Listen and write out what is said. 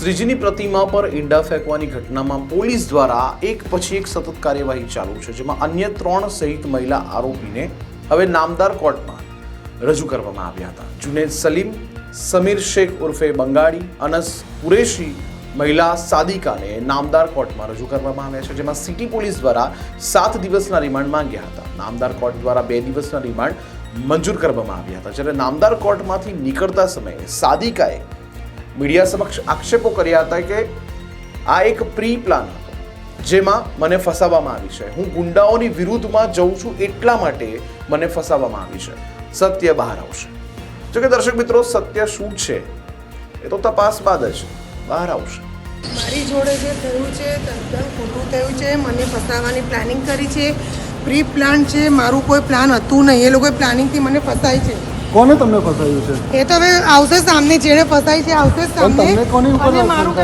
શ્રીજીની પ્રતિમા પર ઈંડા ફેંકવાની ઘટનામાં પોલીસ દ્વારા એક પછી એક સતત કાર્યવાહી ચાલુ છે, જેમાં અન્ય ત્રણ સહિત મહિલા આરોપીને હવે નામદાર કોર્ટમાં રજૂ કરવામાં આવ્યા હતા. જુનેદ સલીમ, સમીર શેખ ઉર્ફે બંગાળી, અનસ કુરેશી મહિલા સાદિકાને નામદાર કોર્ટમાં રજૂ કરવામાં આવ્યા છે, જેમાં સિટી પોલીસ દ્વારા સાત દિવસના રિમાન્ડ માંગ્યા હતા. નામદાર કોર્ટ દ્વારા બે દિવસના રિમાન્ડ મંજૂર કરવામાં આવ્યા હતા, જ્યારે નામદાર કોર્ટમાંથી નીકળતા સમયે સાદિકાએ મીડિયા સમક્ષ આક્ષેપો કર્યા હતા કે આ એક પ્રી પ્લાન હતો, જેમાં મને ફસાવવામાં આવી છે. હું ગુંડાઓની વિરુદ્ધમાં જઉં છું એટલા માટે મને ફસાવવામાં આવી છે. સત્ય બહાર આવશે. જો કે દર્શક મિત્રો, સત્ય શું છે? એ તો તપાસ બાદ જ બહાર આવશે. મારી જોડે જે થયું છે, તદ્દન ખોટું થયું છે, મને ફસાવવાની પ્લાનિંગ કરી છે. પ્રી પ્લાન છે, મારું કોઈ પ્લાન હતું નહીં. એ લોકોએ પ્લાનિંગથી મને ફસાય છે. કોને તમને ફસાયું છે? એ તો હવે આવશે સામને જેને ફસાય છે આવશે સામને. કોની ઉપર મારું